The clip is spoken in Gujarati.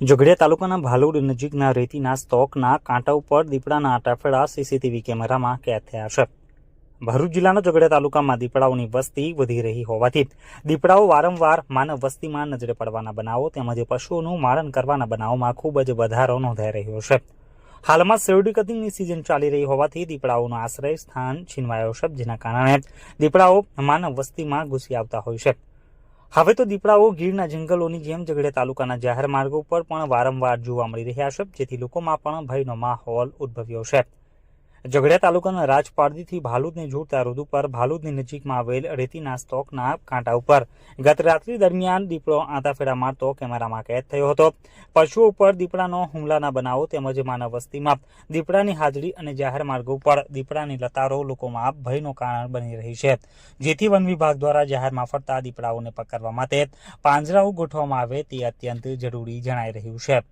જોગડિયા તાલુકાના ભાલોડ નજીકના રેતીના સ્ટોકના કાંટા ઉપર દીપડાના આટાફેડા સીસીટીવી કેમેરામાં કેદ થયા છે. ભરૂચ જિલ્લાના જોગડિયા તાલુકામાં દીપડાઓની વસ્તી વધી રહી હોવાથી દીપડાઓ વારંવાર માનવ વસ્તીમાં નજરે પડવાના બનાવો તેમજ પશુઓનું મારણ કરવાના બનાવોમાં ખૂબ જ વધારો નોંધાઈ રહ્યો છે. હાલમાં શેરડી કટિંગની સિઝન ચાલી રહી હોવાથી દીપડાઓનો આશ્રય સ્થાન છીનવાયો છે, જેના કારણે દીપડાઓ માનવ વસ્તીમાં ઘૂસી આવતા હોય છે. હવે તો દીપડાઓ ગીરના જંગલોની જેમ ઝઘડે તાલુકાના જાહેર માર્ગો પર પણ વારંવાર જોવા મળી રહ્યા છે, જેથી લોકોમાં પણ ભયનો માહોલ ઉદ્ભવ્યો છે. ઝઘડિયા તાલુકાના રાજપારડીથી ભાલુદને જોડતા રોડ ઉપર ભાલુદની નજીકમાં આવેલ રેતીના સ્ટોકના કાંટા ઉપર ગત રાત્રિ દરમિયાન દીપડો આંતાફેરા મારતો કેમેરામાં કેદ થયો હતો. પશુઓ ઉપર દીપડાનો હુમલાના બનાવો તેમજ માનવ વસ્તીમાં દીપડાની હાજરી અને જાહેર માર્ગો ઉપર દીપડાની લતારો લોકોમાં ભયનું કારણ બની રહી છે. જેથી વન વિભાગ દ્વારા જાહેરમાં ફરતા દીપડાઓને પકડવા માટે પાંજરાઓ ગોઠવવામાં આવે તે અત્યંત જરૂરી જણાઈ રહ્યું છે.